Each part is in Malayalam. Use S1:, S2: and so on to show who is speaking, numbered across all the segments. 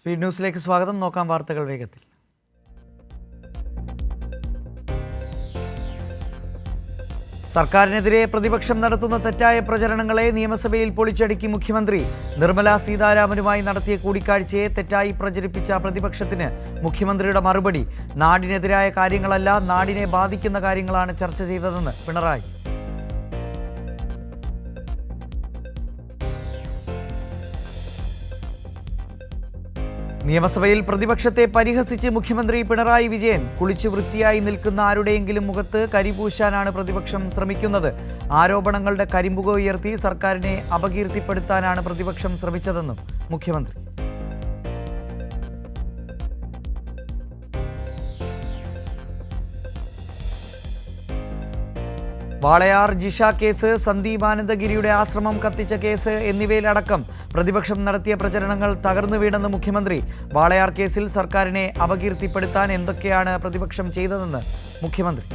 S1: സ്പീഡ് ന്യൂസിലേക്ക് സ്വാഗതം. നോക്കാം വാർത്തകൾ വേഗത്തിൽ. സർക്കാരിനെതിരെ പ്രതിപക്ഷം നടത്തുന്ന തെറ്റായ പ്രചരണങ്ങളെ നിയമസഭയിൽ പൊളിച്ചടുക്കി മുഖ്യമന്ത്രി. നിർമ്മല സീതാരാമനുമായി നടത്തിയ കൂടിക്കാഴ്ചയെ തെറ്റായി പ്രചരിപ്പിച്ച പ്രതിപക്ഷത്തിന് മുഖ്യമന്ത്രിയുടെ മറുപടി. നാടിനെതിരായ കാര്യങ്ങളല്ല നാടിനെ ബാധിക്കുന്ന കാര്യങ്ങളാണ് ചർച്ച ചെയ്തതെന്ന് പിണറായി. നിയമസഭയിൽ പ്രതിപക്ഷത്തെ പരിഹസിച്ച് മുഖ്യമന്ത്രി പിണറായി വിജയൻ കുളിച്ചു വൃത്തിയായി നിൽക്കുന്ന ആരുടെയെങ്കിലും മുഖത്ത് കരിപൂശാനാണ് പ്രതിപക്ഷം ശ്രമിക്കുന്നത്. ആരോപണങ്ങളുടെ കരിമ്പുക ഉയർത്തി സർക്കാരിനെ അപകീർത്തിപ്പെടുത്താനാണ് പ്രതിപക്ഷം ശ്രമിച്ചതെന്നും മുഖ്യമന്ത്രി. വാളയാർ ജിഷ കേസ് സന്ദീപ് ആനന്ദഗിരിയുടെ ആശ്രമം കത്തിച്ച കേസ് എന്നിവയിലടക്കം പ്രതിപക്ഷം നടത്തിയ പ്രചരണങ്ങൾ തകർന്നു വീണെന്ന് മുഖ്യമന്ത്രി. വാളയാർ കേസിൽ സർക്കാരിനെ അപകീർത്തിപ്പെടുത്താൻ എന്തൊക്കെയാണ് പ്രതിപക്ഷം ചെയ്തതെന്ന് മുഖ്യമന്ത്രി.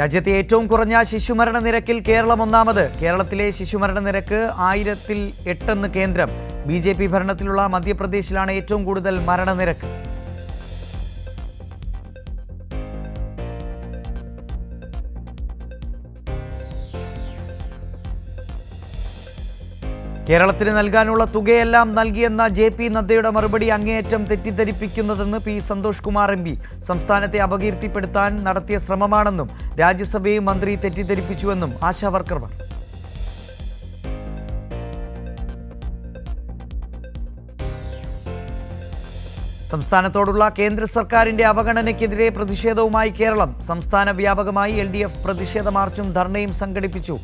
S1: രാജ്യത്തെ ഏറ്റവും കുറഞ്ഞ ശിശുമരണ നിരക്കിൽ കേരളം ഒന്നാമത്. കേരളത്തിലെ ശിശുമരണ നിരക്ക് ആയിരത്തിൽ എട്ടെന്ന് കേന്ദ്രം. ബി ജെ പി ഭരണത്തിലുള്ള മധ്യപ്രദേശിലാണ് ഏറ്റവും കൂടുതൽ മരണനിരക്ക്. കേരളത്തിന് നൽകാനുള്ള തുകയെല്ലാം നൽകിയെന്ന ജെ പി നദ്ദയുടെ മറുപടി അങ്ങേയറ്റം തെറ്റിദ്ധരിപ്പിക്കുന്നതെന്ന് P Santhosh Kumar M P. സംസ്ഥാനത്തെ അപകീർത്തിപ്പെടുത്താൻ നടത്തിയ ശ്രമമാണെന്നും രാജ്യസഭയും മന്ത്രി തെറ്റിദ്ധരിപ്പിച്ചുവെന്നും ആശാവർക്കർ വർക്കർമാർ. സംസ്ഥാനത്തോടുള്ള കേന്ദ്ര സർക്കാരിന്റെ അവഗണനയ്ക്കെതിരെ പ്രതിഷേധവുമായി കേരളം സംസ്ഥാന വ്യാപകമായി എൽ ഡി എഫ് പ്രതിഷേധ മാർച്ചും ധർണയും സംഘടിപ്പിച്ചു.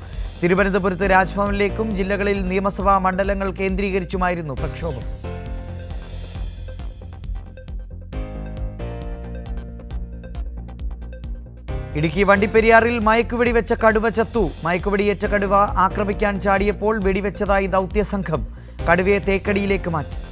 S1: തിരുവനന്തപുരത്ത് രാജ്ഭവനിലേക്കും ജില്ലകളിൽ നിയമസഭാ മണ്ഡലങ്ങൾ കേന്ദ്രീകരിച്ചുമായിരുന്നു പ്രക്ഷോഭം. ഇടുക്കി വണ്ടിപ്പെരിയാറിൽ മയക്കുവെടി വെച്ച കടുവ ചത്തു. മയക്കുവെടിയേറ്റ കടുവ ആക്രമിക്കാൻ ചാടിയപ്പോൾ വെടിവെച്ചതായി ദൗത്യസംഘം. കടുവയെ തേക്കടിയിലേക്ക് മാറ്റി.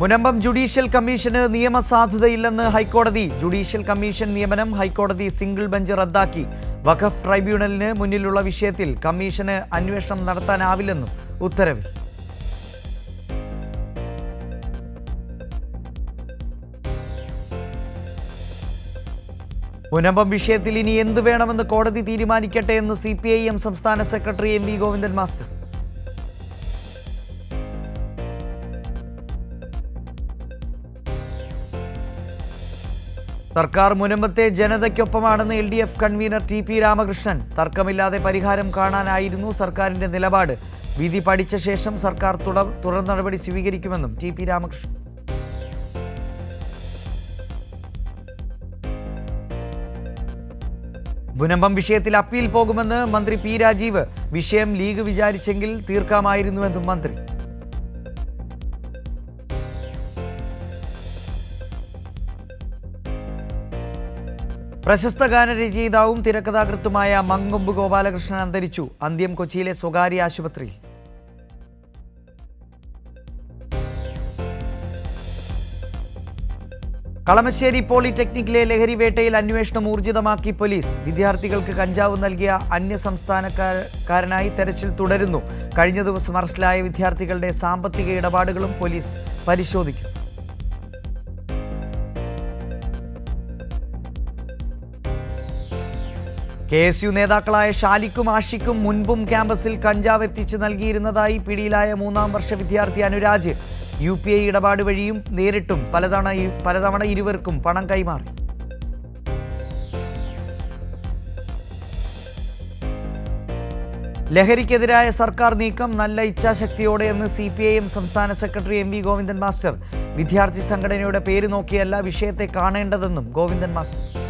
S1: മുനമ്പം ജുഡീഷ്യൽ കമ്മീഷന് നിയമസാധുതയില്ലെന്ന് ഹൈക്കോടതി. ജുഡീഷ്യൽ കമ്മീഷൻ നിയമനം ഹൈക്കോടതി സിംഗിൾ ബെഞ്ച് റദ്ദാക്കി. വഖഫ് ട്രൈബ്യൂണലിന് മുന്നിലുള്ള വിഷയത്തിൽ കമ്മീഷന് അന്വേഷണം നടത്താനാവില്ലെന്നും ഉത്തരവിൽ. മുനമ്പം വിഷയത്തിൽ ഇനി എന്ത് വേണമെന്ന് കോടതി തീരുമാനിക്കട്ടെ എന്ന് സി സംസ്ഥാന secretary M V Govindan master. സർക്കാർ മുനമ്പത്തെ ജനതയ്ക്കൊപ്പമാണെന്ന് L D F convener T P Ramakrishnan. തർക്കമില്ലാതെ പരിഹാരം കാണാനായിരുന്നു സർക്കാരിന്റെ നിലപാട്. വിധി പഠിച്ച ശേഷം സർക്കാർ തുടർ നടപടി സ്വീകരിക്കുമെന്നും ടി പി രാമകൃഷ്ണൻ. മുനമ്പം വിഷയത്തിൽ അപ്പീൽ പോകുമെന്ന് മന്ത്രി പി രാജീവ്. വിഷയം ലീഗ് വിചാരിച്ചെങ്കിൽ തീർക്കാമായിരുന്നുവെന്നും മന്ത്രി. പ്രശസ്ത ഗാനരചയിതാവും തിരക്കഥാകൃത്തുമായ മങ്കൊമ്പ് ഗോപാലകൃഷ്ണൻ അന്തരിച്ചു അന്ത്യം കൊച്ചിയിലെ സ്വകാര്യ ആശുപത്രിയിൽ. കളമശ്ശേരി പോളിടെക്നിക്കിലെ ലഹരി വേട്ടയിൽ അന്വേഷണം ഊർജിതമാക്കി പോലീസ്. വിദ്യാർത്ഥികൾക്ക് കഞ്ചാവ് നൽകിയ അന്യ സംസ്ഥാനക്കാരനായി തെരച്ചിൽ തുടരുന്നു. കഴിഞ്ഞ ദിവസം അറസ്റ്റിലായ വിദ്യാർത്ഥികളുടെ സാമ്പത്തിക ഇടപാടുകളും പോലീസ് പരിശോധിക്കും. കെ എസ് യു നേതാക്കളായ ഷാലിക്കും ആഷിക്കും മുൻപും ക്യാമ്പസിൽ കഞ്ചാവ് എത്തിച്ചു നൽകിയിരുന്നതായി പിടിയിലായ മൂന്നാം വർഷ വിദ്യാർത്ഥി അനുരാജ്. യു പി ഐ ഇടപാട് വഴിയും നേരിട്ടും പലതവണ പലതവണ ഇരുവർക്കും പണം കൈമാറി. ലഹരിക്കെതിരായ സർക്കാർ നീക്കം നല്ല ഇച്ഛാശക്തിയോടെയെന്ന് സി പി ഐ എം സംസ്ഥാന secretary M V Govindan master. വിദ്യാർത്ഥി സംഘടനയുടെ പേര് നോക്കിയല്ല വിഷയത്തെ കാണേണ്ടതെന്നും ഗോവിന്ദൻ മാസ്റ്റർ.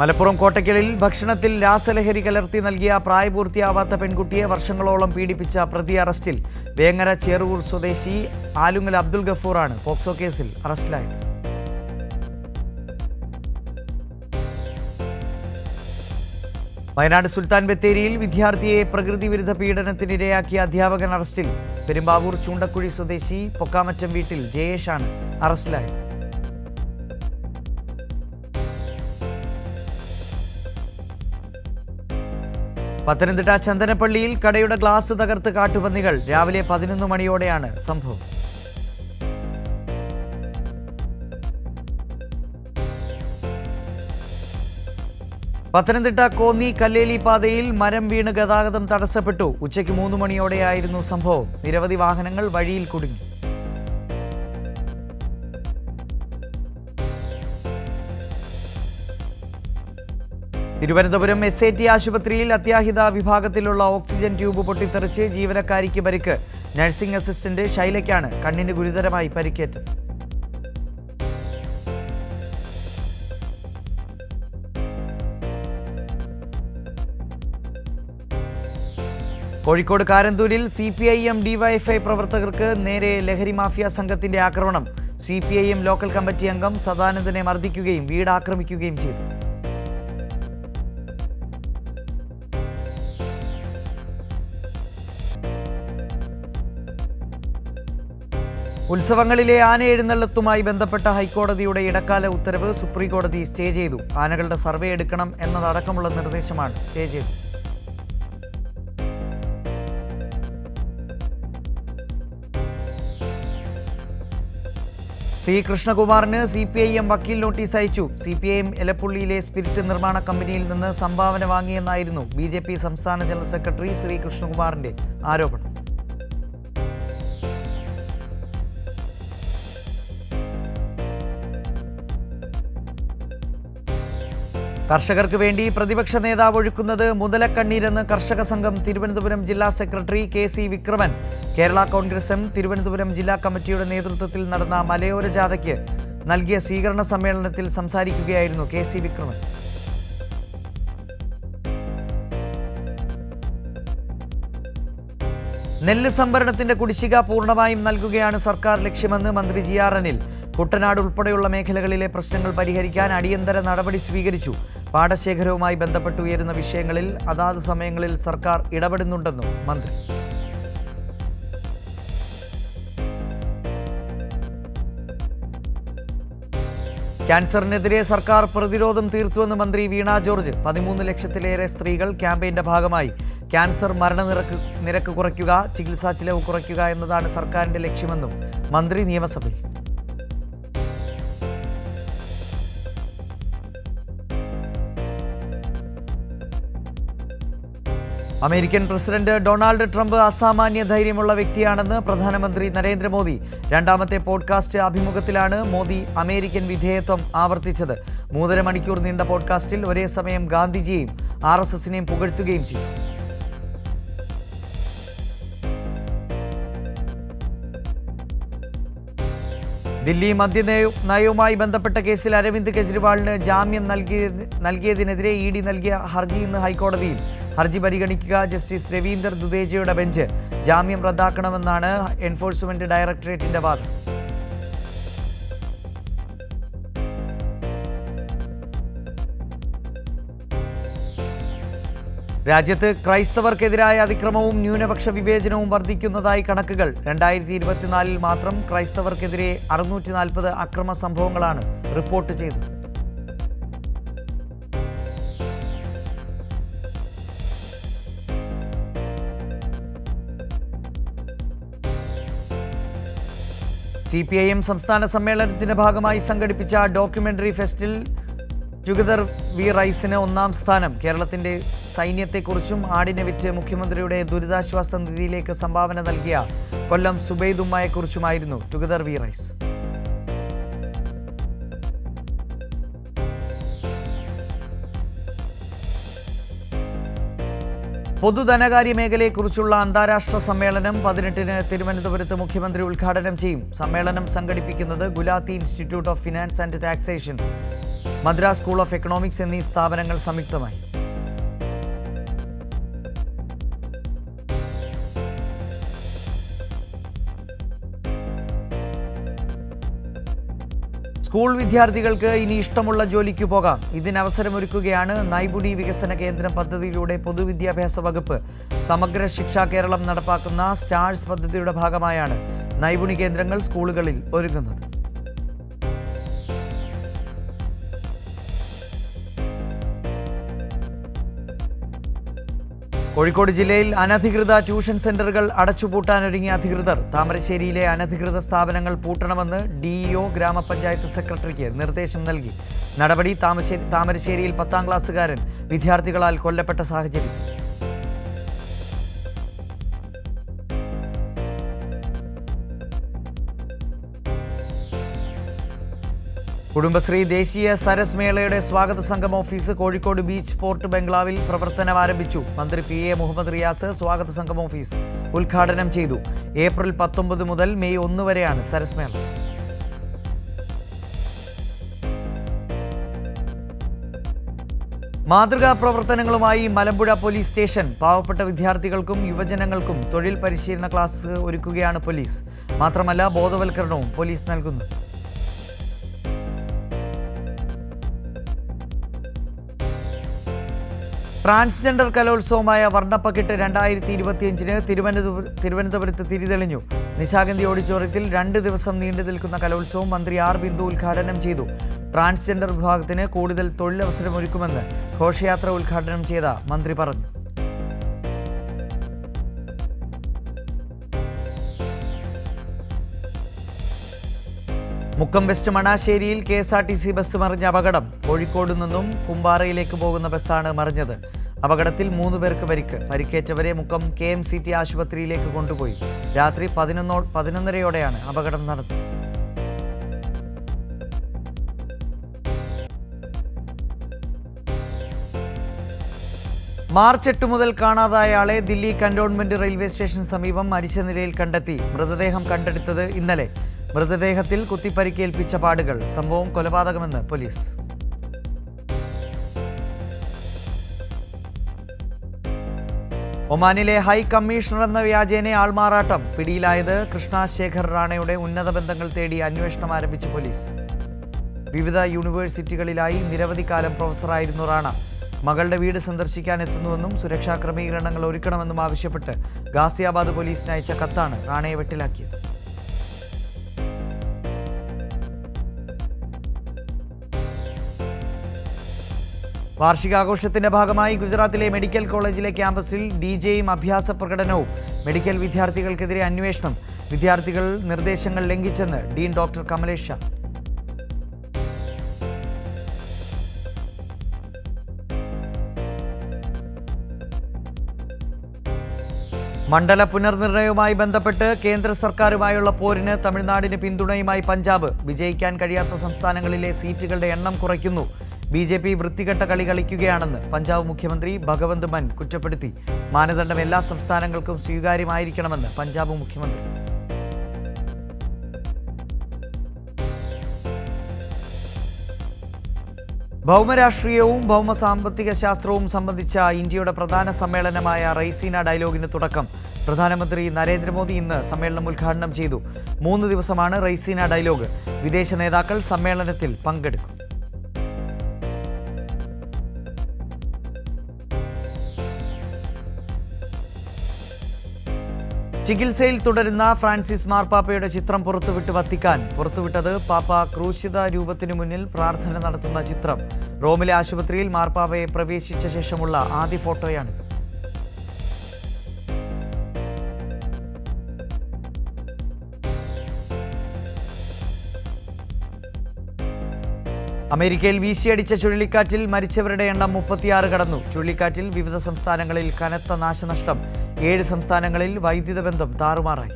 S1: മലപ്പുറം കോട്ടയ്ക്കലിൽ ഭക്ഷണത്തിൽ രാസലഹരി കലർത്തി നൽകിയ പ്രായപൂർത്തിയാവാത്ത പെൺകുട്ടിയെ വർഷങ്ങളോളം പീഡിപ്പിച്ച പ്രതി അറസ്റ്റിൽ വേങ്ങര ചേറൂർ സ്വദേശി ആലുങ്ങൽ അബ്ദുൽ ഗഫൂറാണ് പോക്സോ കേസിൽ അറസ്റ്റിലായത്. വയനാട് സുൽത്താൻ ബത്തേരിയിൽ വിദ്യാർത്ഥിയെ പ്രകൃതി വിരുദ്ധ പീഡനത്തിനിരയാക്കിയ അധ്യാപകൻ അറസ്റ്റിൽ. പെരുമ്പാവൂർ ചൂണ്ടക്കുഴി സ്വദേശി പൊക്കാമറ്റം വീട്ടിൽ ജയേഷാണ് അറസ്റ്റിലായത്. പത്തനംതിട്ട ചന്ദനപ്പള്ളിയിൽ കടയുടെ ഗ്ലാസ് തകർത്ത് കാട്ടുപന്നികൾ രാവിലെ പതിനൊന്ന് മണിയോടെയാണ് സംഭവം. പത്തനംതിട്ട കോന്നി കല്ലേലി പാതയിൽ മരം വീണ് ഗതാഗതം തടസ്സപ്പെട്ടു. ഉച്ചയ്ക്ക് മൂന്ന് മണിയോടെയായിരുന്നു സംഭവം. നിരവധി വാഹനങ്ങൾ വഴിയിൽ കുടുങ്ങി. തിരുവനന്തപുരം എസ് ടി ആശുപത്രിയിൽ അത്യാഹിത വിഭാഗത്തിലുള്ള ഓക്സിജൻ ട്യൂബ് പൊട്ടിത്തെറിച്ച് ജീവനക്കാരിക്ക് പരിക്ക്. നഴ്സിംഗ് അസിസ്റ്റന്റ് ഷൈലയ്ക്കാണ് കണ്ണിന് ഗുരുതരമായി പരിക്കേറ്റത്. Kozhikode കാരന്തൂരിൽ C P I M DYFI പ്രവർത്തകർക്ക് നേരെ ലഹരി മാഫിയ സംഘത്തിന്റെ ആക്രമണം. C P I M local committee അംഗം സദാനന്ദനെ മർദ്ദിക്കുകയും വീട് ആക്രമിക്കുകയും ചെയ്തു. ഉത്സവങ്ങളിലെ ആന എഴുന്നള്ളത്തുമായി ബന്ധപ്പെട്ട ഹൈക്കോടതിയുടെ ഇടക്കാല ഉത്തരവ് സുപ്രീംകോടതി സ്റ്റേ ചെയ്തു. ആനകളുടെ സർവേ എടുക്കണം എന്നതടക്കമുള്ള നിർദ്ദേശമാണ് സ്റ്റേ ചെയ്തത്. സി. കൃഷ്ണകുമാറിന് സി പി ഐ എം വക്കീൽ നോട്ടീസ് അയച്ചു. സി പി ഐ എം എലപ്പുള്ളിയിലെ സ്പിരിറ്റ് നിർമ്മാണ കമ്പനിയിൽ നിന്ന് സംഭാവന വാങ്ങിയെന്നായിരുന്നു ബി ജെ പി സംസ്ഥാന ജനറൽ സെക്രട്ടറി ശ്രീ കൃഷ്ണകുമാറിന്റെ ആരോപണം. കർഷകർക്ക് വേണ്ടി പ്രതിപക്ഷ നേതാവ് ഒഴുക്കുന്നത് മുതലക്കണ്ണീരെന്ന് കർഷക സംഘം തിരുവനന്തപുരം ജില്ലാ secretary K C Vikraman. Kerala Congress Thiruvananthapuram ജില്ലാ കമ്മിറ്റിയുടെ നേതൃത്വത്തിൽ നടന്ന മലയോര ജാഥയ്ക്ക് നൽകിയ സ്വീകരണ സമ്മേളനത്തിൽ സംസാരിക്കുകയായിരുന്നു കെ സി വിക്രമൻ. നെല്ല് സംഭരണത്തിന്റെ കുടിശ്ശിക പൂർണമായും നൽകുകയാണ് സർക്കാർ ലക്ഷ്യമെന്ന് മന്ത്രി ജി ആർ അനിൽ. കുട്ടനാട് ഉൾപ്പെടെയുള്ള മേഖലകളിലെ പ്രശ്നങ്ങൾ പരിഹരിക്കാൻ അടിയന്തര നടപടി സ്വീകരിച്ചു. പാടശേഖരവുമായി ബന്ധപ്പെട്ട് ഉയരുന്ന വിഷയങ്ങളിൽ അതാത് സമയങ്ങളിൽ സർക്കാർ ഇടപെടുന്നുണ്ടെന്നും മന്ത്രി. ക്യാൻസറിനെതിരെ സർക്കാർ പ്രതിരോധം തീർത്തുവെന്ന് മന്ത്രി വീണ ജോർജ്. പതിമൂന്ന് ലക്ഷത്തിലേറെ സ്ത്രീകൾ ക്യാമ്പയിന്റെ ഭാഗമായി. ക്യാൻസർ മരണനിരക്ക് നിരക്ക് കുറയ്ക്കുക ചികിത്സാ ചിലവ് കുറയ്ക്കുക എന്നതാണ് സർക്കാരിന്റെ ലക്ഷ്യമെന്നും മന്ത്രി നിയമസഭയിൽ. അമേരിക്കൻ പ്രസിഡന്റ് ഡൊണാൾഡ് ട്രംപ് അസാമാന്യ ധൈര്യമുള്ള വ്യക്തിയാണെന്ന് പ്രധാനമന്ത്രി നരേന്ദ്രമോദി. രണ്ടാമത്തെ പോഡ്കാസ്റ്റ് അഭിമുഖത്തിലാണ് മോദി അമേരിക്കൻ വിധേയത്വം ആവർത്തിച്ചത്. മൂന്നര മണിക്കൂർ നീണ്ട പോഡ്കാസ്റ്റിൽ ഒരേ സമയം ഗാന്ധിജിയെയും ആർ എസ് എസിനെയും പുകഴ്ത്തുകയും ചെയ്തു. ദില്ലി മദ്യ നയവുമായി ബന്ധപ്പെട്ട കേസിൽ അരവിന്ദ് കെജ്രിവാളിന് ജാമ്യം നൽകിയ നൽകിയതിനെതിരെ ഇ ഡി നൽകിയ ഹർജി ഇന്ന് ഹൈക്കോടതിയിൽ. ഹർജി പരിഗണിക്കുക ജസ്റ്റിസ് രവീന്ദർ ദുദേജയുടെ ബെഞ്ച്. ജാമ്യം റദ്ദാക്കണമെന്നാണ് എൻഫോഴ്സ്മെന്റ് ഡയറക്ടറേറ്റിന്റെ വാദം. രാജ്യത്ത് ക്രൈസ്തവർക്കെതിരായ അതിക്രമവും ന്യൂനപക്ഷ വിവേചനവും വർദ്ധിക്കുന്നതായി കണക്കുകൾ. രണ്ടായിരത്തി ഇരുപത്തിനാലിൽ മാത്രം ക്രൈസ്തവർക്കെതിരെ അറുന്നൂറ്റി നാൽപ്പത് അക്രമ സംഭവങ്ങളാണ് റിപ്പോർട്ട് ചെയ്തത്. സി പി ഐ എം സംസ്ഥാന സമ്മേളനത്തിന്റെ ഭാഗമായി സംഘടിപ്പിച്ച ഡോക്യുമെന്ററി ഫെസ്റ്റിൽ ടുഗദർ വി റൈസിന് ഒന്നാം സ്ഥാനം. കേരളത്തിന്റെ സൈന്യത്തെക്കുറിച്ചും ആടിനെ വിറ്റ് മുഖ്യമന്ത്രിയുടെ ദുരിതാശ്വാസ നിധിയിലേക്ക് സംഭാവന നൽകിയ കൊല്ലം സുബൈദ് ഉമ്മയെക്കുറിച്ചുമായിരുന്നു ടുഗദർ വി റൈസ്. പൊതുധനകാര്യ മേഖലയെക്കുറിച്ചുള്ള അന്താരാഷ്ട്ര സമ്മേളനം പതിനെട്ടിന് തിരുവനന്തപുരത്ത് മുഖ്യമന്ത്രി ഉദ്ഘാടനം ചെയ്യും. സമ്മേളനം സംഘടിപ്പിക്കുന്നത് Gulati institute of finance and taxation Madras school of economics എന്നീ സ്ഥാപനങ്ങൾ സംയുക്തമായി. സ്കൂൾ വിദ്യാർത്ഥികൾക്ക് ഇനി ഇഷ്ടമുള്ള ജോലിക്ക് പോകാം. ഇതിനവസരമൊരുക്കുകയാണ് നൈപുണി വികസന കേന്ദ്രം പദ്ധതിയിലൂടെ പൊതുവിദ്യാഭ്യാസ വകുപ്പ്. സമഗ്ര ശിക്ഷാ കേരളം നടപ്പാക്കുന്ന സ്റ്റാഴ്സ് പദ്ധതിയുടെ ഭാഗമായാണ് നൈപുണി കേന്ദ്രങ്ങൾ സ്കൂളുകളിൽ ഒരുങ്ങുന്നത്. കോഴിക്കോട് ജില്ലയിൽ അനധികൃത ട്യൂഷൻ സെന്ററുകൾ അടച്ചുപൂട്ടാനൊരുങ്ങിയ അധികൃതർ താമരശ്ശേരിയിലെ അനധികൃത സ്ഥാപനങ്ങൾ പൂട്ടണമെന്ന് ഡിഇഒ ഗ്രാമപഞ്ചായത്ത് സെക്രട്ടറിക്ക് നിർദ്ദേശം നൽകി. നടപടി താമരശ്ശേരിയിൽ പത്താം ക്ലാസ്സുകാരൻ വിദ്യാർത്ഥികളാൽ കൊല്ലപ്പെട്ട സാഹചര്യം. കുടുംബശ്രീ ദേശീയ സരസ് മേളയുടെ സ്വാഗത സംഘം ഓഫീസ് കോഴിക്കോട് ബീച്ച് പോർട്ട് ബംഗ്ലാവിൽ പ്രവർത്തനം ആരംഭിച്ചു. മന്ത്രി പി എ മുഹമ്മദ് റിയാസ് സ്വാഗത സംഘം ഓഫീസ് ഉദ്ഘാടനം ചെയ്തു. ഏപ്രിൽ പത്തൊമ്പത് മുതൽ മെയ് ഒന്ന് വരെയാണ് സരസ് മേള. മാതൃകാ പ്രവർത്തനങ്ങളുമായി മലമ്പുഴ പോലീസ് സ്റ്റേഷൻ. പാവപ്പെട്ട വിദ്യാർത്ഥികൾക്കും യുവജനങ്ങൾക്കും തൊഴിൽ പരിശീലന ക്ലാസ് ഒരുക്കുകയാണ് പോലീസ്. മാത്രമല്ല ബോധവൽക്കരണവും പോലീസ് നൽകുന്നു. ട്രാൻസ്ജെൻഡർ കലോത്സവമായ വർണപ്പക്കിട്ട് രണ്ടായിരത്തി ഇരുപത്തിയഞ്ചിന് തിരുവനന്തപുരം തിരുവനന്തപുരത്ത് തിരിതെളിഞ്ഞു. നിശാഗന്ധി ഓഡിറ്റോറിയത്തിൽ രണ്ട് ദിവസം നീണ്ടു നിൽക്കുന്ന കലോത്സവം മന്ത്രി ആർ ബിന്ദു ഉദ്ഘാടനം ചെയ്തു. ട്രാൻസ്ജെൻഡർ വിഭാഗത്തിന് കൂടുതൽ തൊഴിലവസരമൊരുക്കുമെന്ന് ഘോഷയാത്ര ഉദ്ഘാടനം ചെയ്ത മന്ത്രി പറഞ്ഞു. Mukkam west മണാശ്ശേരിയിൽ K S R T C bus മറിഞ്ഞ അപകടം. കോഴിക്കോട് നിന്നും കുമ്പാറയിലേക്ക് പോകുന്ന ബസ്സാണ് മറിഞ്ഞത്. അപകടത്തിൽ മൂന്ന് പേർക്ക് പരിക്ക്. പരിക്കേറ്റവരെ Mukkam K M C T ആശുപത്രിയിലേക്ക് കൊണ്ടുപോയി. രാത്രി പതിനൊന്നോ പതിനൊന്നരയോടെയാണ് അപകടം നടന്നത്. മാർച്ച് എട്ട് മുതൽ കാണാതായ ആളെ ദില്ലി കന്റോൺമെന്റ് റെയിൽവേ സ്റ്റേഷൻ സമീപം മരിച്ച നിലയിൽ കണ്ടെത്തി. മൃതദേഹം കണ്ടെടുത്തത് ഇന്നലെ. മൃതദേഹത്തിൽ കുത്തിപ്പരിക്കേൽപ്പിച്ച പാടുകൾ സംഭവം കൊലപാതകമെന്ന് പോലീസ്. ഒമാനിലെ ഹൈ കമ്മീഷണർ എന്ന വ്യാജേനെ ആൾമാറാട്ടം. പിടിയിലായത് കൃഷ്ണ ശേഖർ റാണയുടെ ഉന്നത ബന്ധങ്ങൾ തേടി അന്വേഷണം ആരംഭിച്ച പോലീസ്. വിവിധ യൂണിവേഴ്സിറ്റികളിലായി നിരവധി കാലം പ്രൊഫസറായിരുന്നു റാണ. മകളുടെ വീട് സന്ദർശിക്കാൻ എത്തുന്നുവെന്നും സുരക്ഷാ ക്രമീകരണങ്ങൾ ഒരുക്കണമെന്നും ആവശ്യപ്പെട്ട് ഗാസിയാബാദ് പോലീസിന് അയച്ച കത്താണ് റാണയെ വെട്ടിലാക്കിയത്. വാർഷികാഘോഷത്തിന്റെ ഭാഗമായി ഗുജറാത്തിലെ മെഡിക്കൽ കോളേജിലെ ക്യാമ്പസിൽ ഡി ജെയും അഭ്യാസ പ്രകടനവും മെഡിക്കൽ വിദ്യാർത്ഥികൾക്കെതിരെ അന്വേഷണം. വിദ്യാർത്ഥികൾ നിർദ്ദേശങ്ങൾ ലംഘിച്ചെന്ന് ഡീൻ ഡോക്ടർ കമലേഷ് മണ്ഡല പുനർനിർണയവുമായി ബന്ധപ്പെട്ട് കേന്ദ്ര സർക്കാരുമായുള്ള പോരിന് തമിഴ്നാടിന് പിന്തുണയുമായി പഞ്ചാബ് വിജയിക്കാൻ കഴിയാത്ത സംസ്ഥാനങ്ങളിലെ സീറ്റുകളുടെ എണ്ണം കുറയ്ക്കുന്നു. ബി ജെ പി വൃത്തികെട്ട കളി കളിക്കുകയാണെന്ന് പഞ്ചാബ് മുഖ്യമന്ത്രി ഭഗവന്ത് മൻ കുറ്റപ്പെടുത്തി. മാനദണ്ഡം എല്ലാ സംസ്ഥാനങ്ങൾക്കും സ്വീകാര്യമായിരിക്കണമെന്ന് പഞ്ചാബ് മുഖ്യമന്ത്രി. ഭൗമരാഷ്ട്രീയവും ഭൗമ സാമ്പത്തിക ശാസ്ത്രവും സംബന്ധിച്ച ഇന്ത്യയുടെ പ്രധാന സമ്മേളനമായ റൈസീന ഡയലോഗിന് തുടക്കം. പ്രധാനമന്ത്രി നരേന്ദ്രമോദി ഇന്ന് സമ്മേളനം ഉദ്ഘാടനം ചെയ്തു. മൂന്ന് ദിവസമാണ് റൈസീന ഡയലോഗ്. വിദേശ നേതാക്കൾ സമ്മേളനത്തിൽ പങ്കെടുക്കും. ചികിത്സയിൽ തുടരുന്ന ഫ്രാൻസിസ് മാർപ്പാപ്പയുടെ ചിത്രം പുറത്തുവിട്ട് വത്തിക്കാൻ. പുറത്തുവിട്ടത് പാപ്പ ക്രൂശിത രൂപത്തിനു മുന്നിൽ പ്രാർത്ഥന നടത്തുന്ന ചിത്രം. റോമിലെ ആശുപത്രിയിൽ മാർപ്പാപ്പയെ പ്രവേശിച്ച ശേഷമുള്ള ആദ്യ ഫോട്ടോയാണിത് അമേരിക്കയിൽ വീശിയടിച്ച ചുഴലിക്കാറ്റിൽ മരിച്ചവരുടെ എണ്ണം മുപ്പത്തിയാറ് കടന്നു. ചുഴലിക്കാറ്റിൽ വിവിധ സംസ്ഥാനങ്ങളിൽ കനത്ത നാശനഷ്ടം. ഏഴ് സംസ്ഥാനങ്ങളിൽ വൈദ്യുത ബന്ധം താറുമാറായി.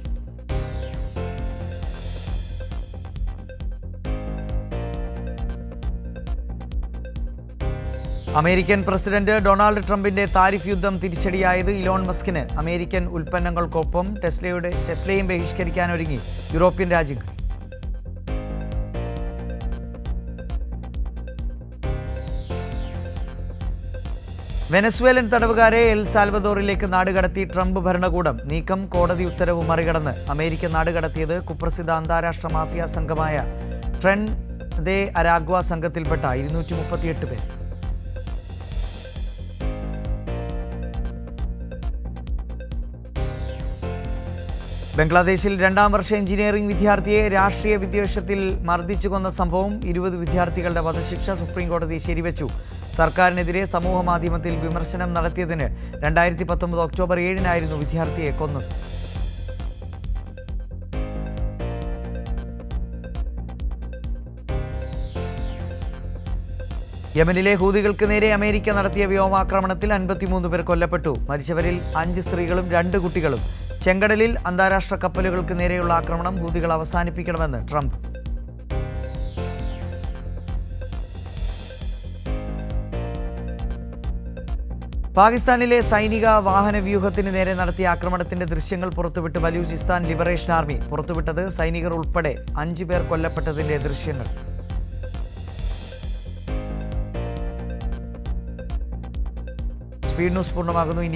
S1: അമേരിക്കൻ പ്രസിഡന്റ് ഡൊണാൾഡ് ട്രംപിന്റെ താരിഫ് യുദ്ധം തിരിച്ചടിയായത് ഇലോൺ മസ്കിന്. അമേരിക്കൻ ഉൽപ്പന്നങ്ങൾക്കൊപ്പം ടെസ്ലയുടെ ടെസ്ലയും ബഹിഷ്കരിക്കാനൊരുങ്ങി യൂറോപ്യൻ രാജ്യങ്ങൾ. വെനസ്വേലൻ തടവുകാരെ എൽ സാൽവദോറിലേക്ക് നാടുകടത്തി ട്രംപ് ഭരണകൂടം. നീക്കം കോടതി ഉത്തരവ് മറികടന്ന് അമേരിക്ക നാടുകടത്തിയത് കുപ്രസിദ്ധ അന്താരാഷ്ട്ര മാഫിയ സംഘമായ ട്രെൻ ദേ അരാഗ്വ സംഘത്തിൽപ്പെട്ട ഇരുന്നൂറ്റി മുപ്പത്തിയെട്ട് പേർ. ബംഗ്ലാദേശിൽ രണ്ടാം വർഷ എഞ്ചിനീയറിംഗ് വിദ്യാർത്ഥിയെ രാഷ്ട്രീയ വിദ്വേഷത്തിൽ മർദ്ദിച്ചു കൊന്ന സംഭവം ഇരുപത് വിദ്യാർത്ഥികളുടെ വധശിക്ഷ സുപ്രീംകോടതി ശരിവച്ചു. സർക്കാരിനെതിരെ സമൂഹ മാധ്യമത്തിൽ വിമർശനം നടത്തിയതിന് രണ്ടായിരത്തി പത്തൊമ്പത് ഒക്ടോബർ ഏഴിനായിരുന്നു വിദ്യാർത്ഥിയെ കൊന്നത്. യമനിലെ ഹൂതികൾക്ക് നേരെ അമേരിക്ക നടത്തിയ വ്യോമാക്രമണത്തിൽ അൻപത്തിമൂന്ന് പേർ കൊല്ലപ്പെട്ടു. മരിച്ചവരിൽ അഞ്ച് സ്ത്രീകളും രണ്ട് കുട്ടികളും. ചെങ്കടലിൽ അന്താരാഷ്ട്ര കപ്പലുകൾക്ക് നേരെയുള്ള ആക്രമണം ഹൂതികൾ അവസാനിപ്പിക്കണമെന്ന് ട്രംപ്. പാകിസ്ഥാനിലെ സൈനിക വാഹന വ്യൂഹത്തിന് നേരെ നടത്തിയ ആക്രമണത്തിന്റെ ദൃശ്യങ്ങൾ പുറത്തുവിട്ട് ബലൂചിസ്ഥാൻ ലിബറേഷൻ ആർമി. പുറത്തുവിട്ടത് സൈനികർ ഉൾപ്പെടെ അഞ്ചു പേർ കൊല്ലപ്പെട്ടതിന്റെ ദൃശ്യങ്ങൾ. Speed news പൂർണമാകുന്നു.